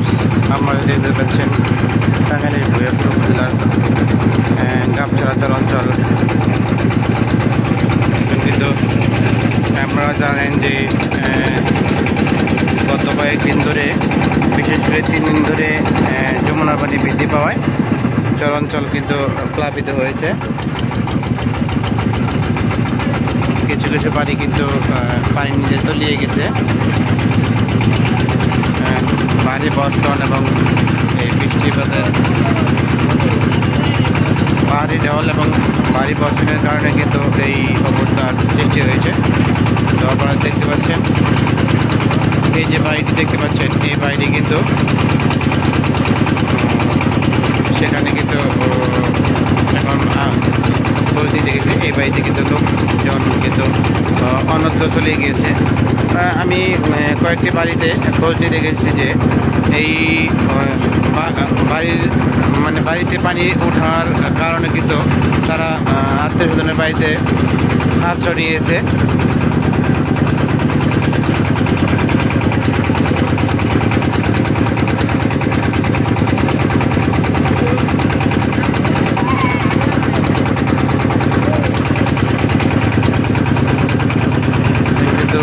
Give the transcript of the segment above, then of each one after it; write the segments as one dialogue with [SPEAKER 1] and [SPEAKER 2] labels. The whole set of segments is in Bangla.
[SPEAKER 1] ভিউয়ার্স আপনারা দেখতে পাচ্ছেন টাঙ্গাইলের ভৈরবপুর উপজেলার গাবছড়াচর অঞ্চল কিন্তু আপনারা জানেন যে গত কয়েকদিন ধরে বিশেষ করে তিন দিন ধরে যমুনার পানি বৃদ্ধি পাওয়ায় চরাঞ্চল কিন্তু প্লাবিত হয়েছে কিছু কিছু বাড়ি কিন্তু আহ, পানি নিচে তলিয়ে গেছে বর্ষণ এবং এই বৃষ্টিপাতের পাহাড়ি ঢল এবং ভারী বর্ষণের কারণে কিন্তু এই অবস্থার সৃষ্টি হয়েছে। তো আপনারা দেখতে পাচ্ছেন, এই যে বাড়িটি দেখতে পাচ্ছেন, এই বাড়িটি কিন্তু সেখানে কিন্তু এখন এই বাড়িতে কিন্তু লোকজন কিন্তু অন্যত্র চলে গিয়েছে। আমি কয়েকটি বাড়িতে খোঁজ নিতে দেখেছি যে এই বাড়ির মানে বাড়িতে পানি ওঠার কারণে কিন্তু তারা আত্মীয় স্বজনের বাড়িতে হাত ছড়িয়েছে কিন্তু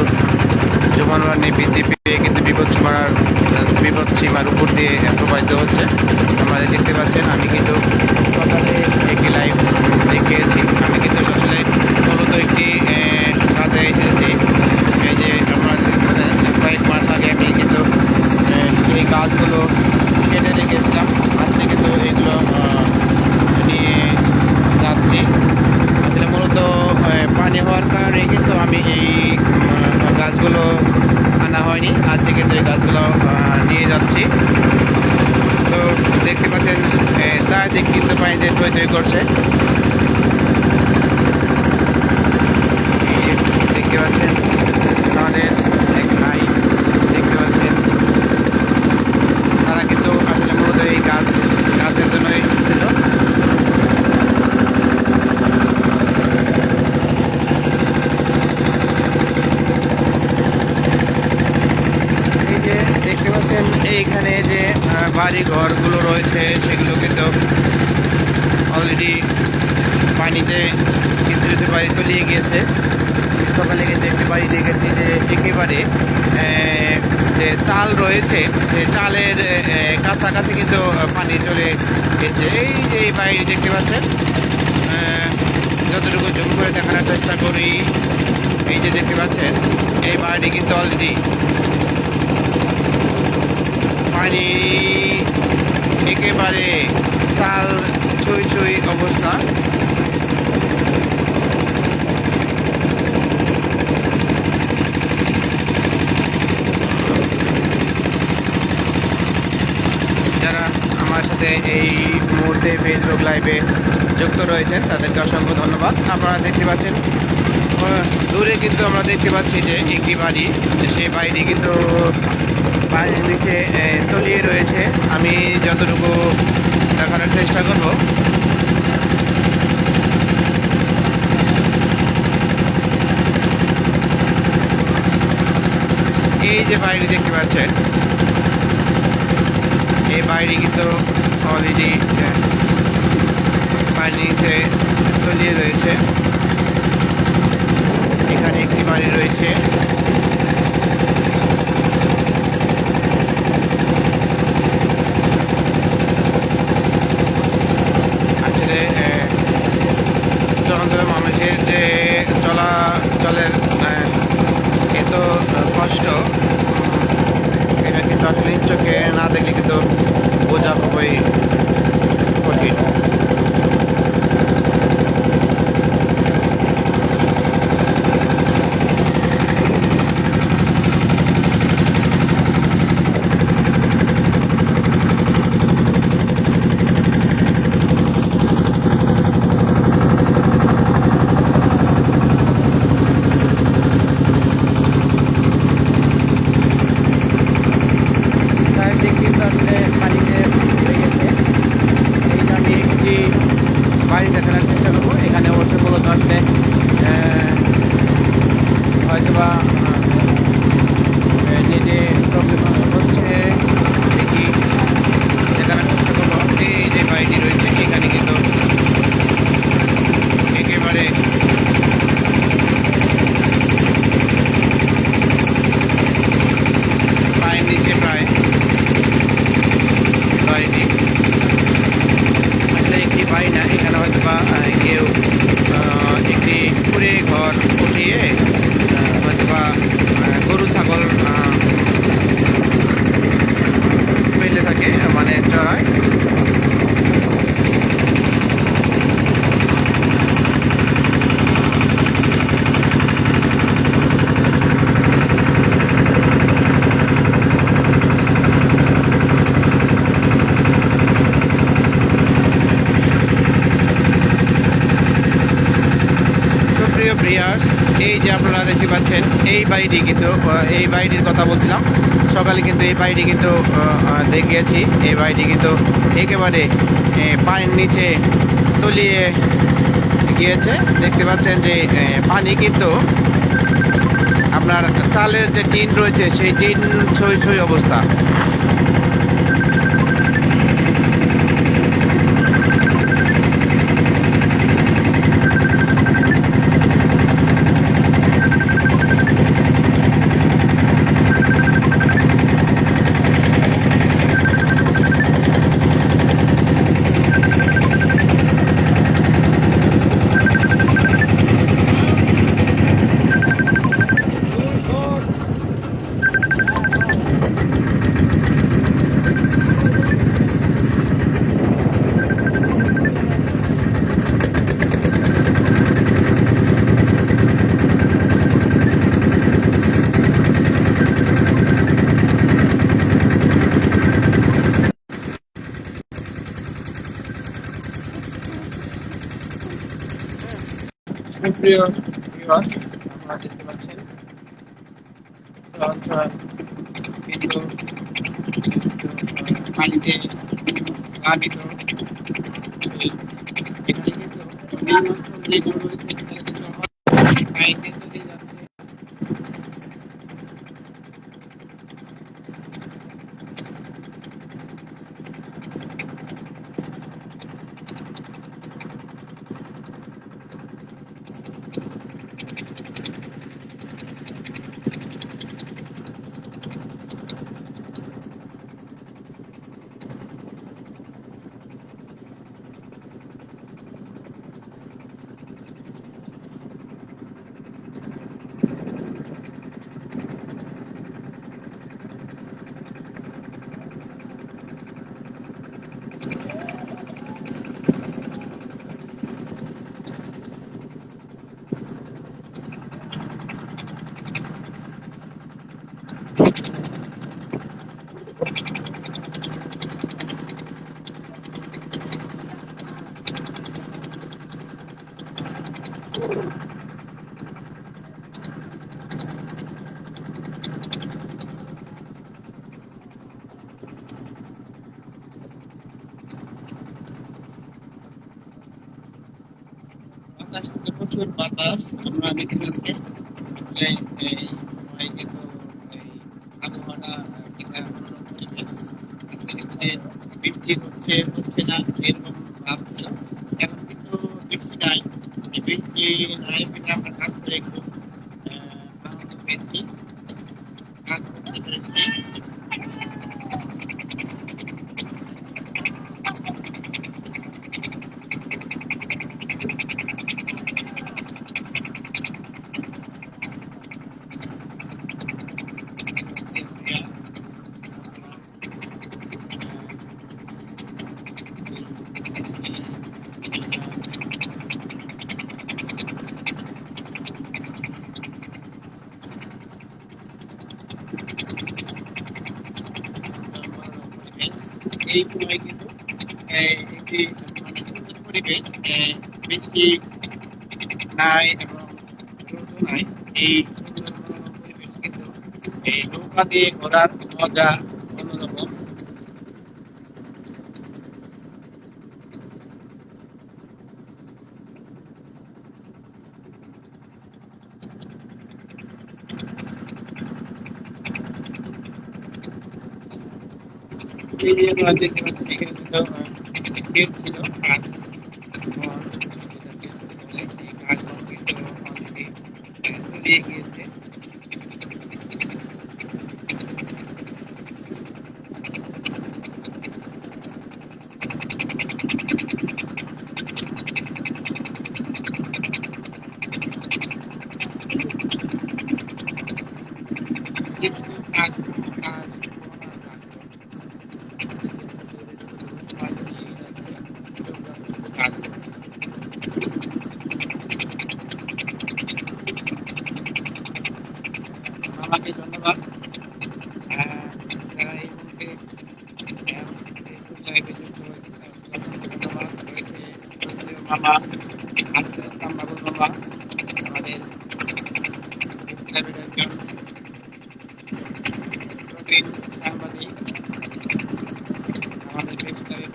[SPEAKER 1] জমানবানি বৃদ্ধি পেয়ে কিন্তু বিপদ সীমার বিপদ সীমার উপর দিয়ে প্রবাহিত হচ্ছে। আপনারা দেখতে পাচ্ছেন, আমি কিন্তু সকালে একটি লাইভ দেখিয়েছি আমি কিন্তু আসলে মূলত একটি আহ, কাজে এসেছি এই যে আমরা কয়েক মাস আগে আমি কিন্তু আহ, এই গাছগুলো কেটে রেখেছিলাম আজকে কিন্তু এগুলো আহ, নিয়ে যাচ্ছি আসলে মূলত আহ, পানি হওয়ার কারণে কিন্তু আমি এই আহ, গাছগুলো আনা হয়নি আজকে কিন্তু এই গাছগুলো আহ, নিয়ে যাচ্ছি তো দেখতে পাচ্ছেন আহ, চারিদিক কিন্তু পানিতে টই টই করছে এই যে দেখতে পাচ্ছেন আমাদের এক ভাই দেখতে পাচ্ছেন তারা কিন্তু আসলে মূলত এই গাছ গাছের জন্যই ছিল এই যে দেখতে পাচ্ছেন এইখানে যে আহ, বাড়ি ঘরগুলো রয়েছে সেগুলো কিন্তু অলরেডি পানিতে কিছু কিছু বাড়ি তলিয়ে গিয়েছে সকালে কিন্তু একটি বাড়ি দেখেছি যে একেবারে যে চাল রয়েছে, সে চালের কাছাকাছি কিন্তু পানি চলে গেছে এই যে বাড়ি দেখতে পাচ্ছেন যতটুকু জুম করে দেখানোর চেষ্টা করি, এই যে দেখতে পাচ্ছেন, এই বাড়িটি কিন্তু অলরেডি পানি একেবারে চাল ছুঁই ছুঁই অবস্থা যারা আমার সাথে এই মুহূর্তে ফেসবুক লাইভে যুক্ত রয়েছেন। তাদেরকে অসংখ্য ধন্যবাদ। আপনারা দেখতে পাচ্ছেন দূরে কিন্তু আমরা দেখতে পাচ্ছি যে একটি বাড়ি, সেই বাড়িটি কিন্তু বাড়ির নিচে তলিয়ে রয়েছে। আমি যতটুকু দেখানোর চেষ্টা করব। এই যে বাড়িটি দেখতে পাচ্ছেন এই বাইরে কিন্তু অলরেডি পানির নিচে তলিয়ে রয়েছে। এখানে একটি বাড়ি রয়েছে আসলে আহ, চলাচলে মানুষের যে চলাচলের আহ, এত কষ্ট এটা কিন্তু আসলে চোখে না দেখলে কিন্তু বোঝা খুবই কঠিন চারিদিক কিন্তু আসলে পানিতে হয়ে গেছে এইটা আমি একটি বাড়ি দেখানোর চেষ্টা করব এখানে অবশ্য মূলত আসলে আহ, হয়তোবা নেটে প্রবলেম দেখতে পাচ্ছেন, এই বাড়িটি কিন্তু এই বাড়িটির কথা বলছিলাম। সকালে কিন্তু এই বাড়িটি কিন্তু দেখিয়েছি। এই বাড়িটি কিন্তু একেবারে পানির নিচে তলিয়ে গিয়েছে। দেখতে পাচ্ছেন যে পানি কিন্তু আপনার চালের যে টিন রয়েছে, সেই টিন ছই ছই অবস্থা। প্রিয় ভিউয়ার্স আপনারা দেখতে পাচ্ছেন চলাচল কিন্তু কিন্তু, আহ, পানিতে প্লাবিত এই- এখানে কিন্তু নিম্নাঞ্চল যেগুলো রয়েছে সেখানে কিন্তু আমার পানিতে বাতাস কিন্তু প্রচুর বাতাস, আমরা পাচ্ছি। আসলে এই আবহাওয়াটা কিন্তু হচ্ছে হচ্ছে না এরকম ভাব ছিল এখন কিন্তু বৃষ্টি নাই এই বৃষ্টি নাই বলে আমরা কাজ করে একটু আহ, আনন্দ পেয়েছি কাজ করতে পেরেছি এই সময় কিন্তু নাই এবং রোদও নাই এই নৌকা দিয়ে ঘোরার মজা এই যে আমরা দেখতে পাচ্ছি এখানে কিন্তু আহ, একটি ক্ষেত ছিল ঘাস বন, যেটাকে বলে, সেই ঘাস বন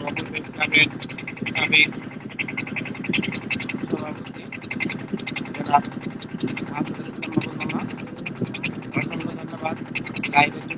[SPEAKER 1] kami kami ధన్యవాదాలు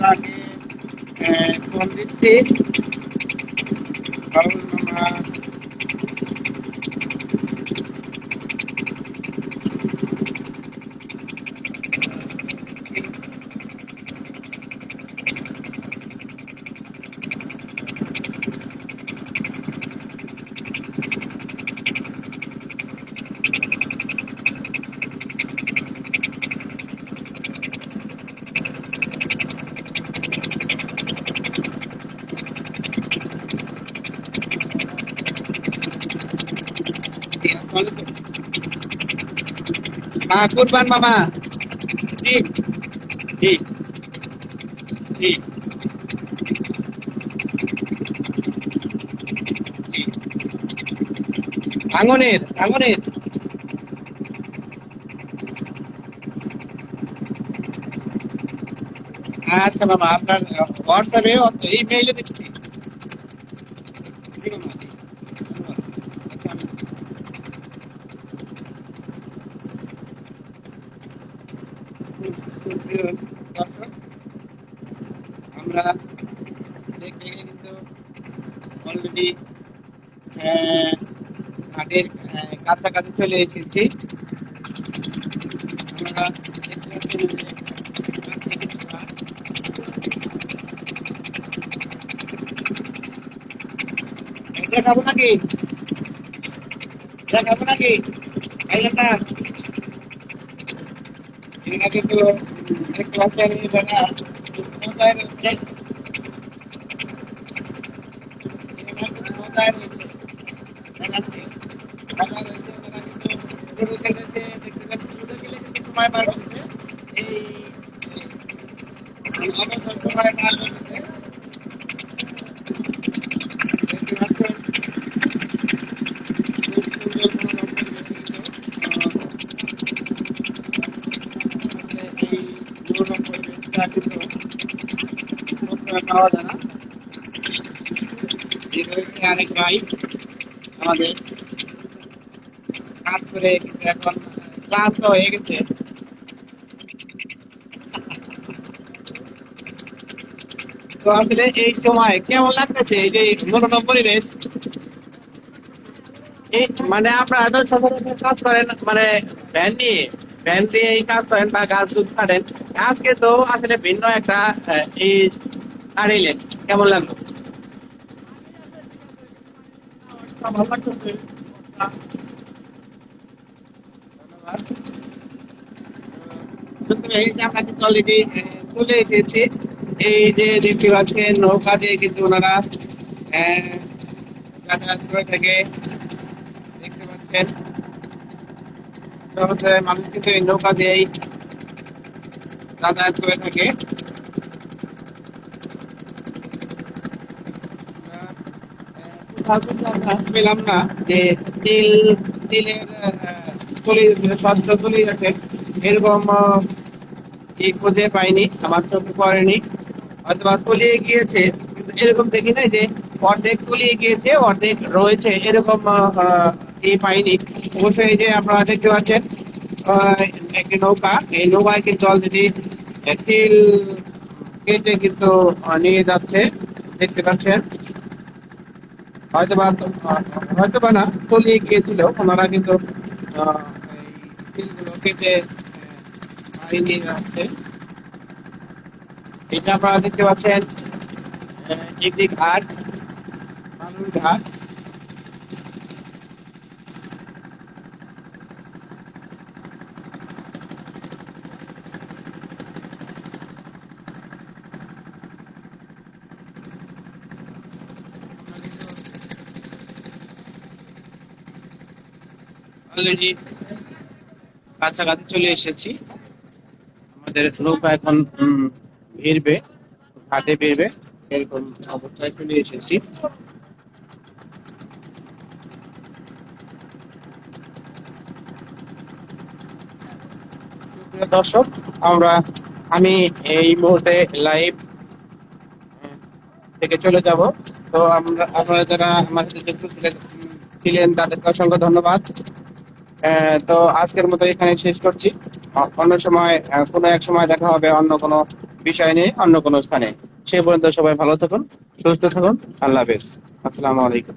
[SPEAKER 1] আমি আপনাকে আহ, ফোন দিচ্ছি বাবুল মামা হ্যাঁ কুরবান মামা। জি জি জি। আঙনের আঙনের আচ্ছা মামা, আপনার হোয়াটসঅ্যাপে এই মেইলে দিচ্ছি জি মামা জি ধন্যবাদ আচ্ছা আমি আমরা গিয়ে কিন্তু কাছাকাছি চলে এসেছি আমরা দেখাবো নাকি দেখাবো নাকি এই দেখতে পাচ্ছি লুডো খেলে কিন্তু সময় পার করছে এই সময় পার করছে দেখতে পাচ্ছেন খুব সুন্দর মনোরম পরিবেশ কিন্তু আহ, এই মনোরম পরিবেশটা কিন্তু সবসময় তো আসলে এই সময় কেমন লাগতেছে এই যে মনোরম পরিবেশ এই মানে আপনারা তো সচরাচর কাজ করেন মানে ভ্যান নিয়ে দিয়ে এই কাজ করেন বা গাছ দুধ কাটেন, আজকে তো আসলে ভিন্ন একটা এই কেমন লাগল। এই যে দেখতে পাচ্ছেন, নৌকা দিয়ে কিন্তু ওনারা যাতায়াত করে থাকে। দেখতে পাচ্ছেন শহরের মানুষ কিন্তু এই নৌকা দিয়েই যাতায়াত করে থাকে। পেলাম না যে তিল, তিলের তলি স্বচ্ছ তলি আছে। এরকম খুঁজে পাইনি, আমার চোখে পড়েনি। হয়তো বা তলিয়ে গিয়েছে, কিন্তু এরকম দেখি নাই যে অর্ধেক তলিয়ে গিয়েছে, অর্ধেক রয়েছে, এরকম পাইনি। অবশ্যই এই যে আপনারা দেখতে পাচ্ছেন একটি নৌকা। এই নৌকায় কিন্তু অলরেডি তিল কেটে কিন্তু নিয়ে যাচ্ছে, দেখতে পাচ্ছেন। হয়তো বা হয়তো বা না, তলিয়ে গিয়েছিল। ওনারা কিন্তু তিলগুলো কেটে নিয়ে যাচ্ছে। এটা আপনারা দেখতে পাচ্ছেন একটি ঘাট ঘাট। অলরেডি কাছাকাছি চলে এসেছি। আমাদের নৌকা এখন ভিড়বে ঘাটে ভিড়বে এরকম অবস্থায় চলে এসেছি। দর্শক, আমরা, আমি এই মুহূর্তে লাইভ থেকে চলে যাব। তো আমরা, আপনারা যারা আমার সাথে যুক্ত ছিলেন, তাদেরকে অসংখ্য ধন্যবাদ। তো আজকের মতো এখানে শেষ করছি। অন্য সময় কোনো এক সময় দেখা হবে অন্য কোনো বিষয় নিয়ে, অন্য কোনো স্থানে। সে পর্যন্ত সবাই ভালো থাকুন, সুস্থ থাকুন। আল্লাহ হাফেজ। আসসালামু আলাইকুম।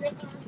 [SPEAKER 2] Thank you.